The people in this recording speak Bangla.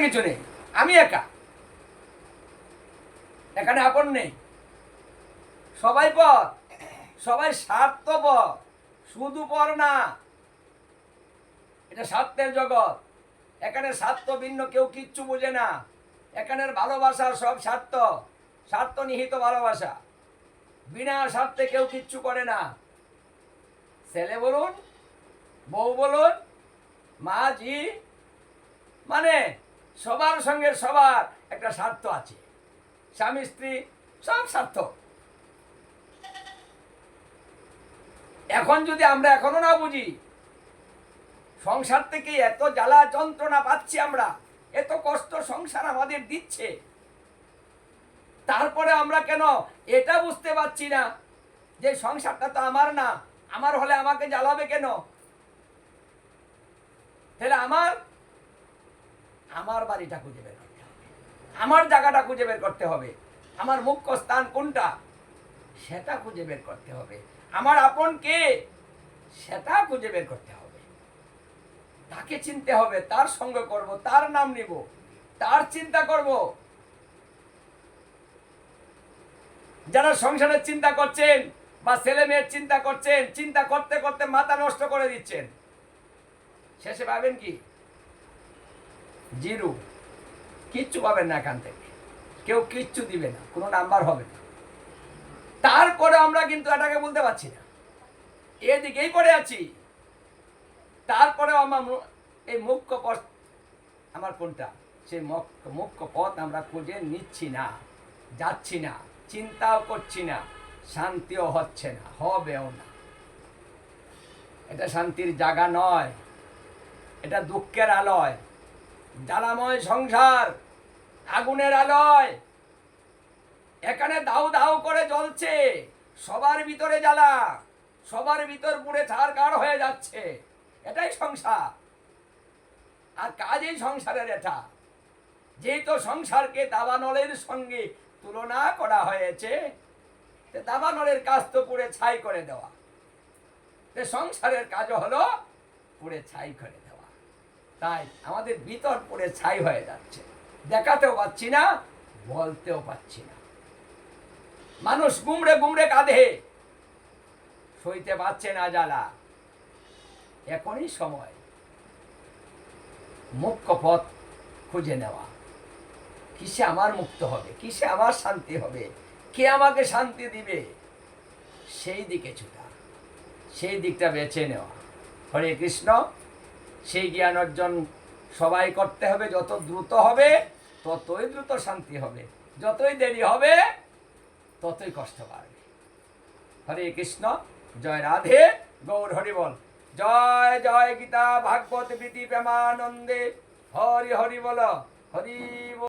কিছু নেই আমি একা। এখানে আপন নেই। সবাই পর, সবাই স্বার্থপর, শুধু পর না। এটা স্বার্থের জগৎ। এখানে স্বার্থ ভিন্ন, কেউ কিচ্ছু বোঝে না। এখানের ভালোবাসার সব স্বার্থ। স্বার্থ নিহিত ভালোবাসা। বিনা স্বার্থে কেউ কিচ্ছু করে না। ছেলে বলুন, বউ বলুন, মা জি মানে সবার সঙ্গে সবার একটা স্বার্থ আছে। স্বামী, স্ত্রী, সব স্বার্থ। এখন যদি আমরা এখনও না বুঝি, সংসার থেকে এত জ্বালা যন্ত্রণা পাচ্ছি আমরা, এত কষ্ট সংসার আমাদের দিচ্ছে, তারপরে আমরা কেন এটা বুঝতে পারছি না যে সংসারটা তো আমার না, আমার হলে আমাকে জ্বালাবে কেন? তাহলে আমার আমার বাড়িটা খুঁজে বের করতে আমার জায়গাটা খুঁজে বের করতে হবে। আমার মুখ্য স্থান কোনটা? সেটা খুঁজে বের করতে হবে। আমার আপন কে? সেটা খুঁজে বের করতে হবে। তাকে চিনতে হবে, তার সঙ্গে করব, তার নাম নিব, তার চিন্তা করব। যারা সংসারের চিন্তা করছেন বা ছেলে মেয়ের চিন্তা করছেন, চিন্তা করতে করতে মাথা নষ্ট করে দিচ্ছেন। শেষে পাবেন কি? জিরো, কিচ্ছু পাবেন না এখান থেকে। কেউ কিচ্ছু দিবে না, কোনো নাম্বার হবে না। তারপরে আমরা কিন্তু এটাকে বলতে পারছি না। এদিকেই পড়ে আছি। তারপরেও আমার এই মুখ্য পথ, আমার কোনটা? সেই মুখ্য মুখ্য পথ আমরা খুঁজে নিচ্ছি না, যাচ্ছি না, চিন্তাও করছি না, শান্তিও হচ্ছে না, হবেও না। এটা শান্তির জায়গা নয়, এটা দুঃখের আলয়। জ্বালাময় সংসার, আগুনের আলয়। এখানে দাউ দাউ করে জ্বলছে, সবার ভিতরে জ্বালা, সবার ভিতর পুড়ে ছাড়কাড় হয়ে যাচ্ছে। এটাই সংসার। আর কাজেই সংসারের এটা। যেহেতু সংসারকে দাবানলের সঙ্গে তুলনা করা হয়েছে দাবানলের কাজ তো পুড়ে ছাই করে দেওয়া। সংসারের কাজ হলো পুড়ে ছাই করে তাই আমাদের ভিতর পুড়ে ছাই হয়ে যাচ্ছে। দেখাতেও পাচ্ছি না, বলতেও পাচ্ছি না। মানুষ গুমড়ে গুমড়ে কাঁধে সইতে পারছে না জ্বালা। এখনই সময়। মুখ্য পথ খুঁজে নেওয়া। কিসে আমার মুক্ত হবে? কিসে আমার শান্তি হবে? কে আমাকে শান্তি দিবে? সেই দিকে ছুটা। সেই দিকটা বেছে নেওয়া। হরে কৃষ্ণ। সেই জ্ঞান অর্জন সবাই করতে হবে, যত দ্রুত হবে, ততই দ্রুত শান্তি হবে। যতই দেরি হবে, ততই কষ্ট বাড়বে। হরে কৃষ্ণ, জয় রাধে, গৌর হরি বল। জয় জয় গীতা, ভাগবত বিধি প্রেমানন্দে। হরি হরি বল, হরি